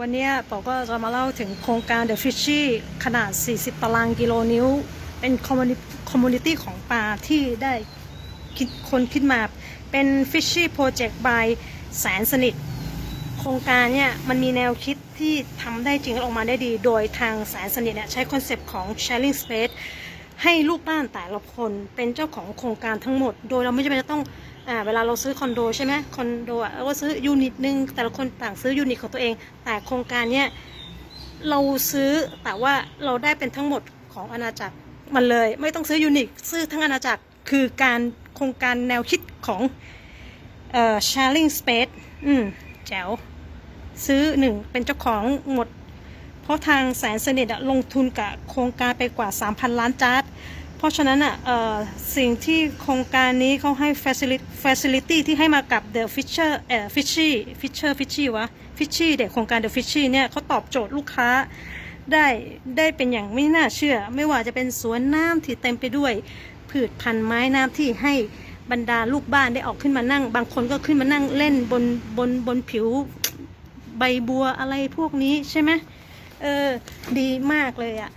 วันนี้ปอก็จะมาเล่าถึงโครงการ The Fishy ขนาด 40 ตารางกิโลนิ้ว เป็นคอมมูนิคอมมูนิตี้ของปลาที่ได้คิดคนคิดมา เป็น Fishy Project by แสนสนิท โครงการเนี่ยมันมีแนวคิดที่ทำได้จริงและออกมาได้ดี โดยทางแสนสนิทเนี่ยใช้คอนเซปต์ของ sharing space ให้ลูกบ้านแต่ละคนเป็นเจ้าของโครงการทั้งหมด โดยเราไม่จำเป็นจะต้อง อ่าเวลาเราซื้อคอนโดใช่ไหมคอนโดอะเราก็ซื้อยูนิตหนึ่งแต่ละคนต่างซื้อยูนิตของตัวเอง แต่โครงการเนี่ยเราซื้อแต่ว่าเราได้เป็นทั้งหมดของอาณาจักรมันเลย ไม่ต้องซื้อยูนิตซื้อทั้งอาณาจักรคือการโครงการแนวคิดของเอ่อ sharing space อืมแจ๋วซื้อหนึ่งเป็นเจ้าของหมด เพราะทางแสนสนิทลงทุนกับโครงการไปกว่า 3,000 ล้านจาร์ด เพราะฉะนั้นอะเอ่อสิ่งที่โครงการนี้เขาให้ facility ที่ให้มากับ The Fisher เอ่อ Fishy Fisher Fishy วะ Fishy เด็กโครงการ The Fishy เนี่ยเขาตอบโจทย์ลูกค้าได้ได้เป็นอย่างไม่น่าเชื่อ ไม่ว่าจะเป็นสวนน้ำที่เต็มไปด้วยพืชพันธุ์ไม้น้ำที่ให้บรรดาลูกบ้านได้ออกขึ้นมานั่ง บางคนก็ขึ้นมานั่งเล่นบนบนบนผิวใบบัวอะไรพวกนี้ใช่ไหมเออดีมากเลยอะ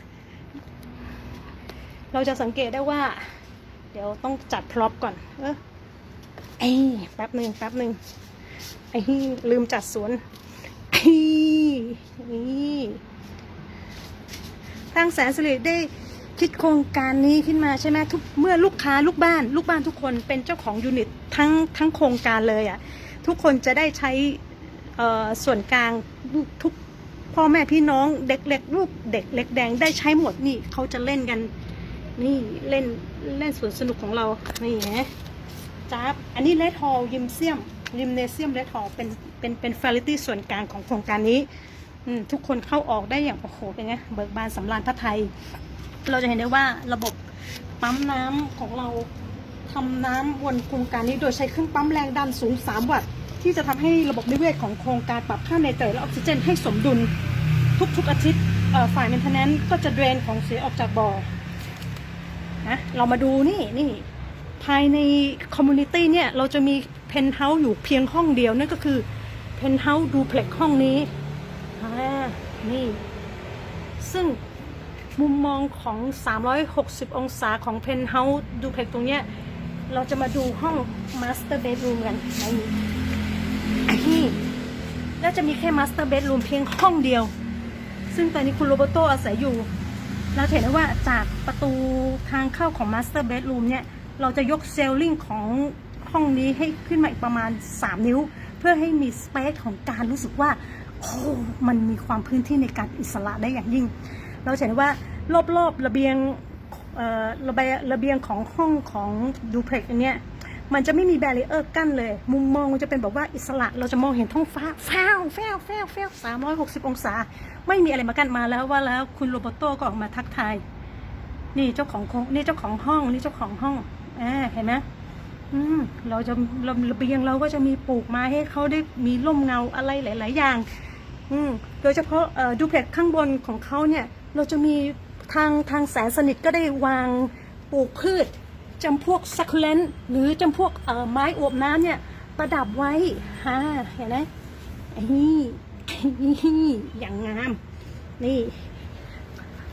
เราจะสังเกตได้ว่า เดี๋ยวต้องจัดพร็อพก่อน เออไอ้แป๊บหนึ่งแป๊บหนึ่งไอ้ลืมจัดสวนไอ้นี่ทางแสนสิริได้คิดโครงการนี้ขึ้นมาใช่ไหมทุกเมื่อลูกค้าลูกบ้าน ลูกบ้านทุกคนเป็นเจ้าของยูนิตทั้งทั้งโครงการเลยอะ่ะทุกคนจะได้ใช้ส่วนกลางทุกพ่อแม่พี่น้องเด็กเล็กลูกเด็กเล็กแดงได้ใช้หมดนี่เขาจะเล่นกัน นี่เล่นเล่นสวนสนุกของเรา นี่นะจ้าบอันนี้เลดฮอลยิมเซียมยิมเนเซียมเลดฮอลเป็นเป็นเป็นฟาริตี้ส่วนกลางของโครงการนี้อืมทุกคนเข้าออกได้อย่างโอ้โหเป็นไงเบิกบานสำราญพระไทย เราจะเห็นได้ว่าระบบปั๊มน้ำของเราทำน้ำบนโครงการนี้โดยใช้เครื่องปั๊มแรงดันสูง 3 วัตต์ที่จะทำให้ระบบนิเวศของโครงการปรับค่าเนเตร์และออกซิเจนให้สมดุล ทุกๆอาทิตย์ฝ่าย maintenance ก็จะเดรนของเสียออกจากบ่อ นะเรามาดูนี่นี่ภายในคอมมูนิตี้เนี่ยเราจะมีเพนท์เฮาส์อยู่เพียงห้องเดียวนั่นก็คือเพนท์เฮาส์ดูเพล็กห้องนี้นี่ ซึ่งมุมมองของ 360 องศาของเพนท์เฮาส์ดูเพล็กตรงเนี้ยเราจะมาดูห้องมาสเตอร์เบดรูมกันในนี้นี่แล้วจะมีแค่มาสเตอร์เบดรูมเพียงห้องเดียว ซึ่งตอนนี้คุณโรเบโตอาศัยอยู่ เราเห็นได้ว่าจากประตูทางเข้าของมาสเตอร์เบดรูมเนี่ย เราจะยกเซลลิงของห้องนี้ให้ขึ้นมาอีกประมาณ 3 นิ้ว เพื่อให้มีสเปซของการรู้สึกว่าโอ้มันมีความพื้นที่ในการอิสระได้อย่างยิ่ง เราเห็นได้ว่ารอบๆระเบียงระเบียงระเบียงของห้องของดูเพล็กอันเนี้ย มันจะไม่มีแบร r เออร์กั้นเลย มุมมองมันจะเป็นแบบว่าอิสระเราจะมองเห็นท้องฟ้าแฟวแฟวแฟวแฟวสามร้อยหกสิบองศา ไม่มีอะไรมากั้นมาแล้วว่าแล้วคุณโรเบโตก็ออกมาทักทายนี่เจ้าของนี่เจ้าของห้องนี่เจ้าของห้องอ่าเห็นไหมอืมเราจะระระเบียงเราก็จะมีปลูกไม้ให้เขาได้มีร่มเงาอะไรหลาย ๆ อย่าง อืมโดยเฉพาะดูเพล็กข้างบนของเขาเนี่ย เราจะมีทางทางแสนสนิทก็ได้วางปลูกพืช จำพวกซักเลนหรือจำพวกไม้อวบน้ำเนี่ย ประดับไว้ฮะเห็นไหมอ้นี่ไอ้นี่อย่างงาม นี่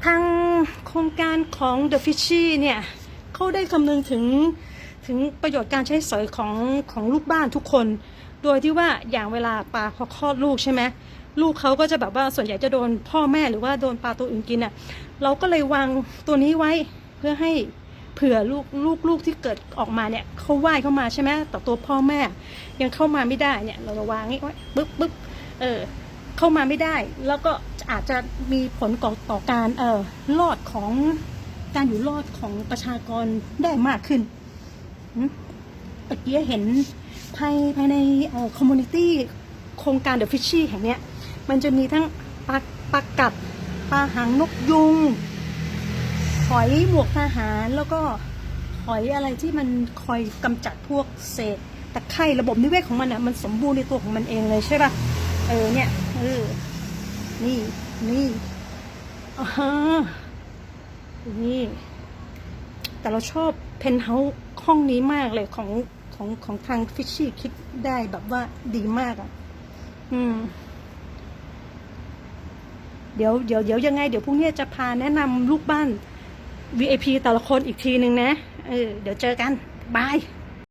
ทางโครงการของ The Fishy เนี่ยเขาได้คำนึงถึงถึงประโยชน์การใช้สอยของของลูกบ้านทุกคน โดยที่ว่าอย่างเวลาปลาพอคลอดลูกใช่ไหมลูกเขาก็จะแบบว่าส่วนใหญ่จะโดนพ่อแม่หรือว่าโดนปลาตัวอื่นกินอะ เราก็เลยวางตัวนี้ไว้เพื่อให้ เผื่อลูกลูกลูกที่เกิดออกมาเนี่ยเขาว่ายเข้ามาใช่ไหมแต่ตัวพ่อแม่ ยังเข้ามาไม่ได้เนี่ย เราจะวางนี้ไว้ปึ๊บปึ๊บเออเข้ามาไม่ได้ แล้วก็อาจจะมีผลต่อต่อการเออรอดของการอยู่รอดของประชากรได้มากขึ้นหึตะกี้เห็นภายภายในเอ่อคอมมูนิตี้โครงการเดอะฟิชชี่แห่งเนี้ย มันจะมีทั้งปลาปลากัดปลาหางนกยุง อยหมวกทหารแล้วก็หอยอะไรที่มันคอยกำจัดพวกเศษตะไคร่ระบบนิเวศของมันอะมันสมบูรณ์ในตัวของมันเองเลยใช่ป่ะเออเนี่ยเออนี่นี่อ่าฮะนี่ แต่เราชอบเพนท์เฮาส์ห้องนี้มากเลยของของของทางฟิชชี่คิดได้แบบว่าดีมากอะ อืม เดี๋ยวเดี๋ยวเดี๋ยวยังไง เดี๋ยวพรุ่งนี้จะพาแนะนำลูกบ้าน VIP แต่ละคนอีกทีหนึ่งนะ เออ เดี๋ยวเจอกัน บาย